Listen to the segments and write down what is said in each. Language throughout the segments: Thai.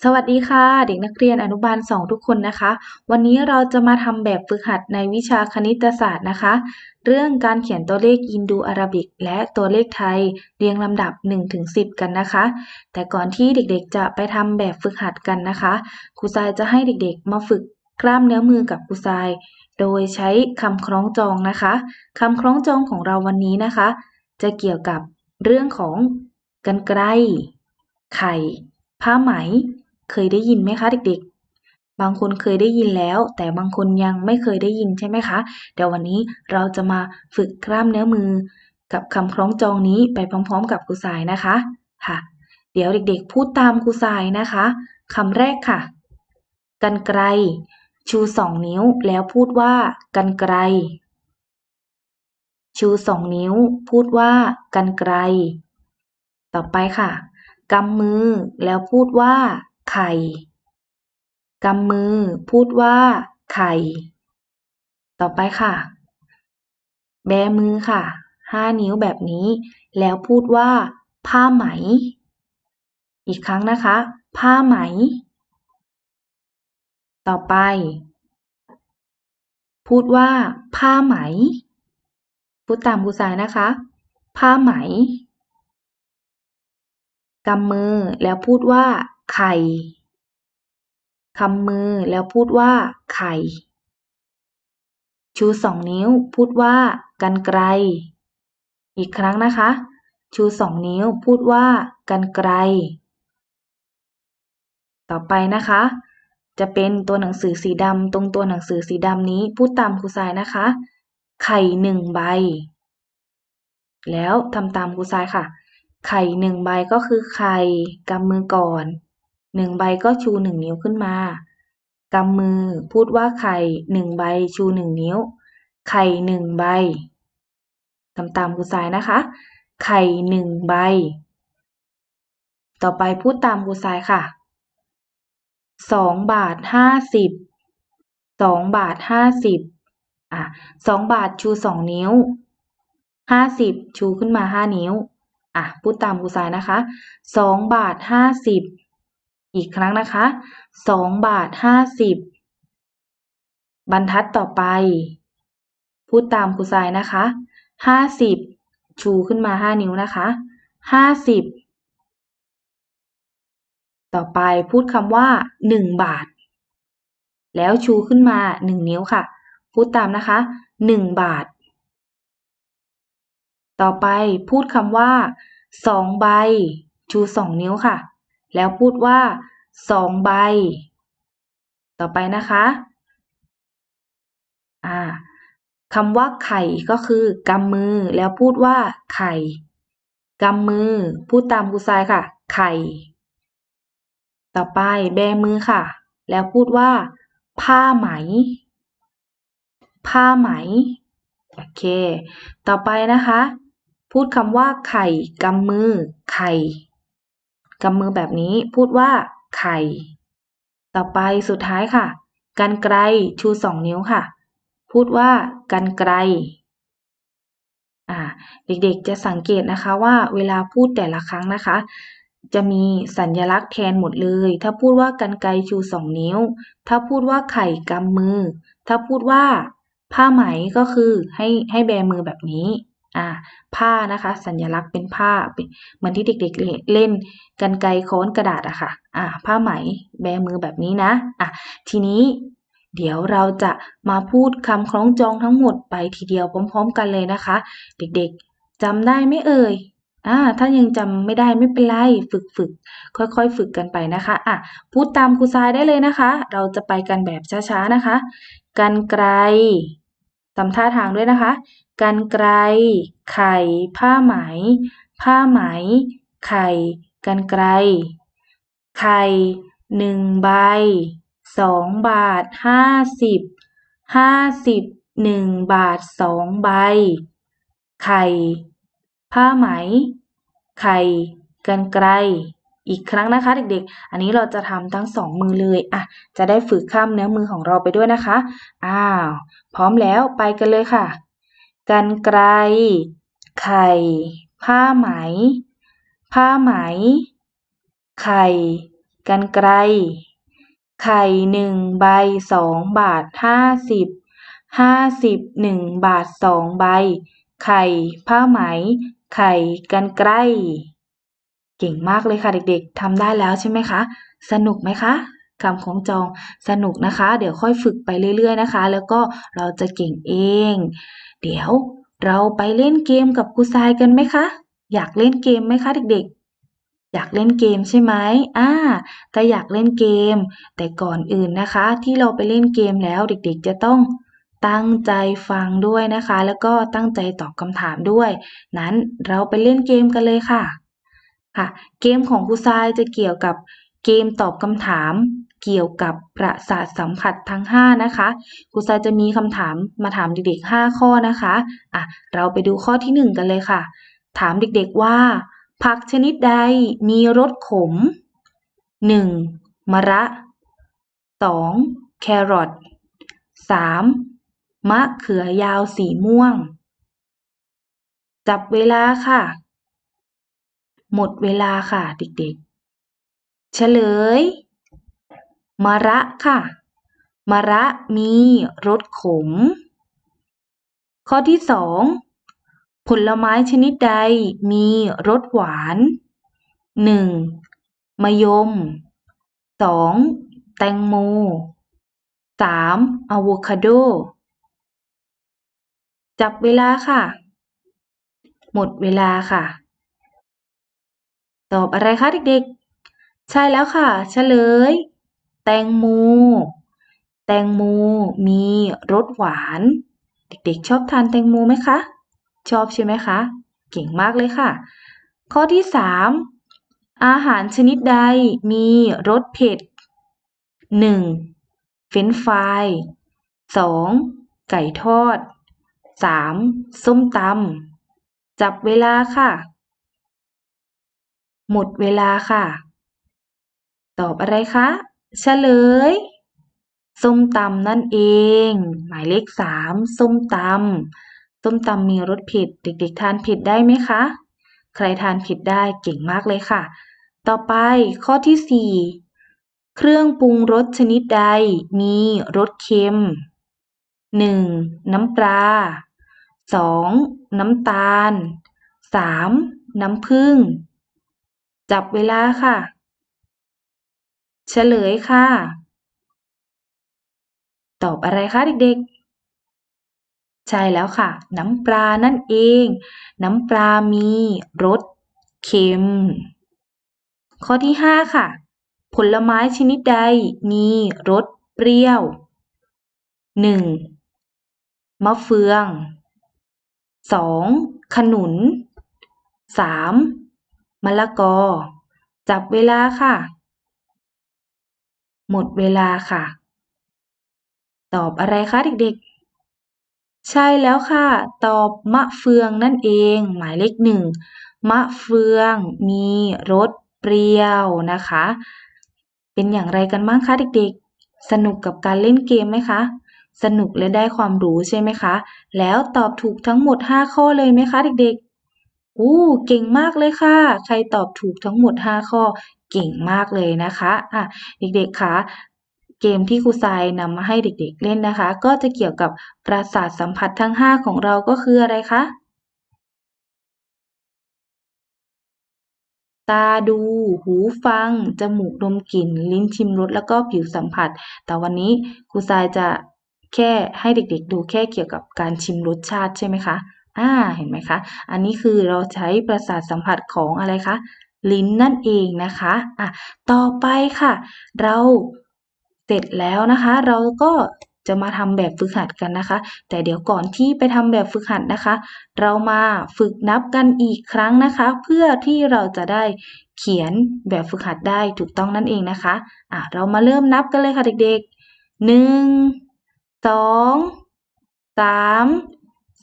สวัสดีค่ะ เด็กนักเรียนอนุบาล 2 ทุกคนนะคะ วันนี้เราจะมาทำแบบฝึกหัดในวิชาคณิตศาสตร์นะคะ เรื่องการเขียนตัวเลขอินโดอาราบิก และตัวเลขไทยเรียงลำดับ 1-10 กันนะคะ แต่ก่อนที่เด็กๆจะไปทำแบบฝึกหัดกันนะคะครูทรายจะให้เด็กๆ มาฝึกกล้ามเนื้อมือกับครูทราย โดยใช้คำคล้องจองนะคะคำคล้องจองของเราวันนี้นะคะ จะเกี่ยวกับเรื่องของกันไกรไข่ ผ้าไหม เคยได้ยินไหมคะเด็กๆ บางคนเคยได้ยินแล้ว แต่บางคนยังไม่เคยได้ยินใช่ไหมคะ เดี๋ยววันนี้เราจะมาฝึกกล้ามเนื้อมือ กับคำคล้องจองนี้ไปพร้อม ๆ กับครูสายนะคะค่ะ เดี๋ยวเด็กๆ พูดตามครูสายนะคะคำแรกค่ะ กันไกรชูสองนิ้วแล้วพูดว่ากันไกรชูสองนิ้ว พูดว่ากันไกรต่อไปค่ะกำมือแล้วพูดว่า ไข่ กำมือ พูดว่า ไข่ ต่อไปค่ะ แบมือค่ะ ห้านิ้วแบบนี้ แล้วพูดว่า ผ้าไหม อีกครั้งนะคะ ผ้าไหม ต่อไป พูดว่า ผ้าไหม พูดตามครูสายนะคะ ผ้าไหมกำมือแล้วพูดว่า ไข่คำมือแล้วพูดว่า ไข่ ชูสองนิ้ว พูดว่ากันไกล อีกครั้งนะคะ ชูสองนิ้ว พูดว่ากันไกล ต่อไปนะคะ จะเป็นตัวหนังสือสีดำตรงตัวหนังสือสีดำนี้พูดตามครูทรายนะคะ ไข่หนึ่งใบ แล้วทำตามครูทรายค่ะ ไข่หนึ่งใบก็คือไข่กำมือก่อน หนึ่งใบก็ชูหนึ่งนิ้วขึ้นมากำมือพูดว่าไข่หนึ่งใบชูหนึ่งนิ้ว ไข่หนึ่งใบทำตามครูสายนะคะ ไข่หนึ่งใบ ต่อไปพูดตามครูสายค่ะสองบาทห้าสิบสองบาทห้าสิบอะสองบาทชูสองนิ้วห้าสิบชูขึ้นมาห้านิ้ว อะพูดตามครูสายนะคะสองบาทห้าสิบ อีกครั้งนะคะสองบาทห้าสิบบรรทัดต่อไป พูดตามครูทรายนะคะห้าสิบชูขึ้นมาห้านิ้วนะคะห้าสิบต่อไปพูดคำว่าหนึ่งบาท แล้วชูขึ้นมาหนึ่งนิ้วค่ะ พูดตามนะคะหนึ่งบาท ต่อไปพูดคำว่าสองใบ ชูสองนิ้วค่ะ แล้วพูดว่าสองใบ ต่อไปนะคะอ่าคำว่าไข่ก็คือกำมือแล้วพูดว่าไข่กำมือ พูดตามครูทรายค่ะ ไข่ ต่อไปแบมือค่ะ แล้วพูดว่า ผ้าไหม ผ้าไหม โอเค ต่อไปนะคะ พูดคำว่าไข่กำมือ ไข่ กำมือแบบนี้พูดว่า ไข่ ต่อไปสุดท้ายค่ะ กันไกลชูสองนิ้วค่ะ พูดว่า กันไกลอ่าเด็กๆจะสังเกตนะคะว่าเวลาพูดแต่ละครั้งนะคะ จะมีสัญลักษณ์แทนหมดเลย ถ้าพูดว่ากันไกลชูสองนิ้ว ถ้าพูดว่าไข่กำมือ ถ้าพูดว่า ผ้าไหมก็คือให้ให้แบมือแบบนี้ อ่าผ้านะคะ สัญลักษณ์เป็นผ้าเหมือนที่เด็ก ๆ เล่นกันไกลค้อนกระดาษอะค่ะอ่าผ้าไหมแบมือแบบนี้นะอะทีนี้เดี๋ยวเราจะมาพูดคำคล้องจองทั้งหมดไปทีเดียวพร้อม ๆ กันเลยนะคะ เด็กๆจำได้ไหมเอ่ยอ่าถ้ายังจำไม่ได้ไม่เป็นไรฝึกฝึกค่อยๆ ฝึกกันไปนะคะอะพูดตามครูทรายได้เลยนะคะ เราจะไปกันแบบช้าๆนะคะ กันไกล ทำท่าทางด้วยนะคะ กันไกล ไข่ ผ้าไหม ผ้าไหม ไข่ กันไกล ไข่หนึ่งใบสองบาทห้าสิบห้าสิบหนึ่งบาทสองใบ ไข่ ผ้าไหม ไข่ กันไกล อีกครั้งนะคะ เด็กๆ อันนี้เราจะทำทั้งสองมือเลยอะจะได้ฝึกข้ามเนื้อมือของเราไปด้วยนะคะ อ้าว พร้อมแล้วไปกันเลยค่ะ กันไกรไข่ ผ้าไหม ผ้าไหม ไข่ กันไกล ไข่หนึ่งใบสองบาทห้าสิบห้าสิบหนึ่งบาทสองใบ ไข่ ผ้าไหม ไข่ กันไกล เก่งมากเลยค่ะเด็กๆทำได้แล้วใช่ไหมคะ สนุกไหมคะคำของจองสนุกนะคะ เดี๋ยวค่อยฝึกไปเรื่อยๆนะคะ แล้วก็เราจะเก่งเอง เดี๋ยวเราไปเล่นเกมกับครูทรายกันไหมคะ อยากเล่นเกมไหมคะเด็กๆ อยากเล่นเกมใช่ไหมอ่าถ้าอยากเล่นเกม แต่ก่อนอื่นนะคะ ที่เราไปเล่นเกมแล้วเด็กๆ จะต้องตั้งใจฟังด้วยนะคะ แล้วก็ตั้งใจตอบคำถามด้วย นั้นเราไปเล่นเกมกันเลยค่ะ ค่ะ เกมของครูทรายจะเกี่ยวกับเกมตอบคำถามเกี่ยวกับประสาทสัมผัสทั้ง 5 นะคะครูทรายจะมีคำถามมาถามเด็กๆ 5 ข้อนะคะอะเราไปดูข้อที่ 1 กันเลยค่ะ ถามเด็กๆว่า ผักชนิดใดมีรสขม 1. มะระ 2. แครอท 3. มะเขือยาวสีม่วง จับเวลาค่ะ หมดเวลาค่ะเด็กๆ เฉลย มะระค่ะ มะระมีรสขม ข้อที่สองผลไม้ชนิดใดมีรสหวานหนึ่งมะยมสองแตงโมสามอะโวคาโด จับเวลาค่ะ หมดเวลาค่ะ ตอบอะไรคะเด็กๆ ใช่แล้วค่ะเฉลย แตงโม แตงโมมีรสหวาน เด็กๆ ชอบทานแตงโมไหมคะ ชอบใช่ไหมคะ เก่งมากเลยค่ะ ข้อที่สามอาหารชนิดใดมีรสเผ็ด 1. เฟรนฟราย 2. ไก่ทอด 3. ส้มตำจับเวลาค่ะ หมดเวลาค่ะ ตอบอะไรคะเฉลย ส้มตำนั่นเอง หมายเลขสามส้มตำส้มตำมีรสเผ็ดเด็ก ๆ ทานเผ็ดได้ไหมคะ ใครทานเผ็ดได้เก่งมากเลยค่ะ ต่อไปข้อที่สี่เครื่องปรุงรสชนิดใดมีรสเค็ม 1. น้ำปลา 2. น้ำตาล 3. น้ำผึ้ง จับเวลาค่ะ เฉลยค่ะ ตอบอะไรคะเด็กๆ ใช่แล้วค่ะ น้ำปลานั่นเอง น้ำปลามีรสเค็ม ข้อที่ห้าค่ะ ผลไม้ชนิดใดมีรสเปรี้ยว 1. มะเฟือง 2. ขนุน 3. มะละกอ จับเวลาค่ะ หมดเวลาค่ะ ตอบอะไรคะเด็กๆ ใช่แล้วค่ะ ตอบมะเฟืองนั่นเอง หมายเลขหนึ่งมะเฟืองมีรสเปรี้ยวนะคะ เป็นอย่างไรกันบ้างคะเด็กๆ สนุกกับการเล่นเกมไหมคะ สนุกและได้ความรู้ใช่ไหมคะ แล้วตอบถูกทั้งหมด 5 ข้อเลยไหมคะเด็กๆ อ้เก่งมากเลยค่ะ ใครตอบถูกทั้งหมด 5 ข้อ เก่งมากเลยนะคะอะเด็กๆคะเกมที่ครูทรายนำมาให้เด็กๆเล่นนะคะ ก็จะเกี่ยวกับประสาทสัมผัสทั้ง 5 ของเราก็คืออะไรคะตาดู หูฟัง จมูกดมกลิ่น ลิ้นชิมรส แล้วก็ผิวสัมผัส แต่วันนี้ครูทรายจะแค่ให้เด็กๆ ดูแค่เกี่ยวกับการชิมรสชาติใช่ไหมคะ อ่าเห็นไหมคะ อันนี้คือเราใช้ประสาทสัมผัสของอะไรคะ ลิ้นนั่นเองนะคะอะต่อไปค่ะ เราเสร็จแล้วนะคะ เราก็จะมาทำแบบฝึกหัดกันนะคะ แต่เดี๋ยวก่อนที่ไปทำแบบฝึกหัดนะคะ เรามาฝึกนับกันอีกครั้งนะคะ เพื่อที่เราจะได้เขียนแบบฝึกหัดได้ถูกต้องนั่นเองนะคะอะเรามาเริ่มนับกันเลยค่ะเด็กๆหนึ่งสองสาม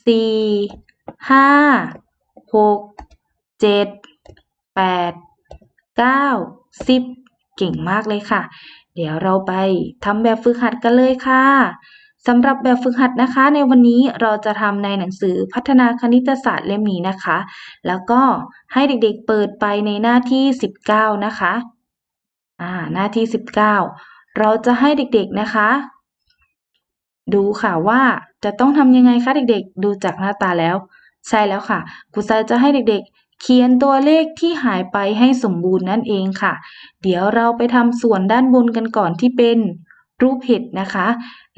สี่ห้าหกเจ็ดแปดเก้าสิบเก่งมากเลยค่ะ เดี๋ยวเราไปทำแบบฝึกหัดกันเลยค่ะสำหรับแบบฝึกหัดนะคะ ในวันนี้เราจะทำในหนังสือพัฒนาคณิตศาสตร์เล่มนี้นะคะ แล้วก็ให้เด็กๆเปิดไปในหน้าที่ 19 นะคะ อ่า หน้าที่สิบเก้าเราจะให้เด็กๆนะคะ ดูค่ะว่าจะต้องทำยังไงคะเด็กๆ ดูจากหน้าตาแล้ว ใช่แล้วค่ะครูทรายจะให้เด็กๆ เขียนตัวเลขที่หายไปให้สมบูรณ์นั่นเองค่ะ เดี๋ยวเราไปทำส่วนด้านบนกันก่อนที่เป็นรูปเห็ดนะคะ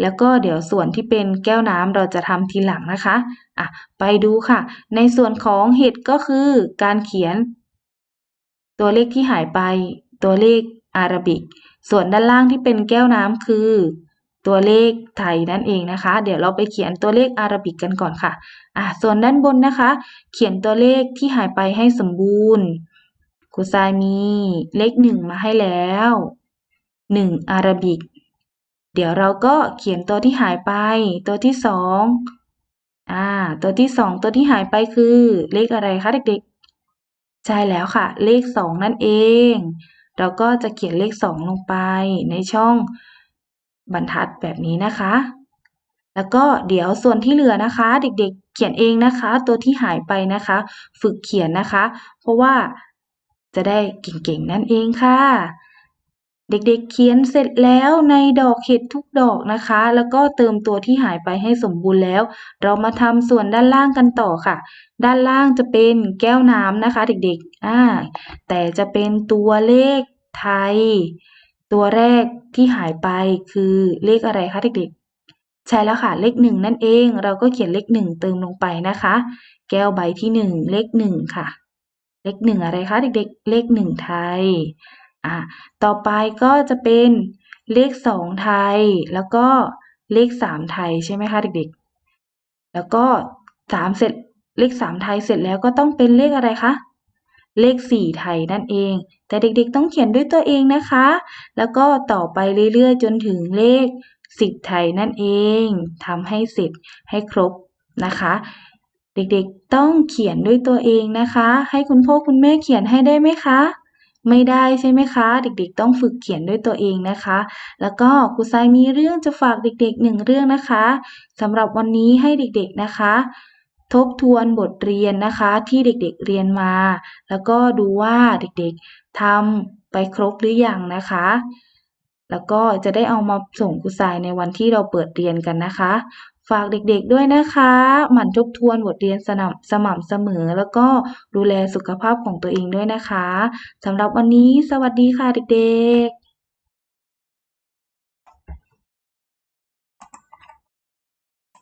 แล้วก็เดี๋ยวส่วนที่เป็นแก้วน้ำเราจะทำทีหลังนะคะอะไปดูค่ะ ในส่วนของเห็ดก็คือการเขียน ตัวเลขที่หายไป ตัวเลขอาราบิก ส่วนด้านล่างที่เป็นแก้วน้ำคือ ตัวเลขไทยนั่นเองนะคะ เดี๋ยวเราไปเขียนตัวเลขอาราบิกกันก่อนค่ะอะ ส่วนด้านบนนะคะ เขียนตัวเลขที่หายไปให้สมบูรณ์ครูทรายมีเลขหนึ่งมาให้แล้วหนึ่งอาราบิก เดี๋ยวเราก็เขียนตัวที่หายไป ตัวที่สองอ่า ตัวที่สองตัวที่หายไปคือ เลขอะไรคะเด็กๆ ใช่แล้วค่ะ เลขสองนั่นเอง เราก็จะเขียนเลขสองลงไปในช่อง บรรทัดแบบนี้นะคะ แล้วก็เดี๋ยวส่วนที่เหลือนะคะ เด็กๆเขียนเองนะคะ ตัวที่หายไปนะคะ ฝึกเขียนนะคะ เพราะว่าจะได้เก่งๆนั่นเองค่ะ เด็กๆเขียนเสร็จแล้วในดอกเห็ดทุกดอกนะคะ แล้วก็เติมตัวที่หายไปให้สมบูรณ์แล้ว เรามาทำส่วนด้านล่างกันต่อค่ะ ด้านล่างจะเป็นแก้วน้ำนะคะ เด็กๆอ่าแต่จะเป็นตัวเลขไทย ตัวแรกที่หายไปคือเลขอะไรคะเด็กๆ ใช่แล้วค่ะ เลขหนึ่งนั่นเอง เราก็เขียนเลขหนึ่งเติมลงไปนะคะ แก้วใบที่หนึ่งเลขหนึ่งค่ะ เลขหนึ่งอะไรคะเด็กๆ เลขหนึ่งไทย อะ ต่อไปก็จะเป็นเลขสองไทย แล้วก็เลขสามไทยใช่ไหมคะเด็กๆ แล้วก็สามเสร็จเลขสามไทยเสร็จแล้วก็ต้องเป็นเลขอะไรคะ เลขสี่ไทยนั่นเอง แต่เด็กๆต้องเขียนด้วยตัวเองนะคะ แล้วก็ต่อไปเรื่อยๆ จนถึงเลขสิบไทยนั่นเองทำให้เสร็จให้ครบนะคะ เด็กๆต้องเขียนด้วยตัวเองนะคะ ให้คุณพ่อคุณแม่เขียนให้ได้ไหมคะไม่ได้ใช่ไหมคะ เด็กๆ ต้องฝึกเขียนด้วยตัวเองนะคะ แล้วก็ครูทรายมีเรื่องจะฝากเด็กๆหนึ่งเรื่องนะคะสำหรับวันนี้ให้เด็กๆนะคะ ทบทวนบทเรียนนะคะที่เด็กๆเรียนมา แล้วก็ดูว่าเด็กๆทำไปครบหรือยังนะคะ แล้วก็จะได้เอามาส่งครูทรายในวันที่เราเปิดเรียนกันนะคะ ฝากเด็กๆด้วยนะคะ หมั่นทบทวนบทเรียนสม่สม่ำเสมอ แล้วก็ดูแลสุขภาพของตัวเองด้วยนะคะสำหรับวันนี้ สวัสดีค่ะเด็กๆ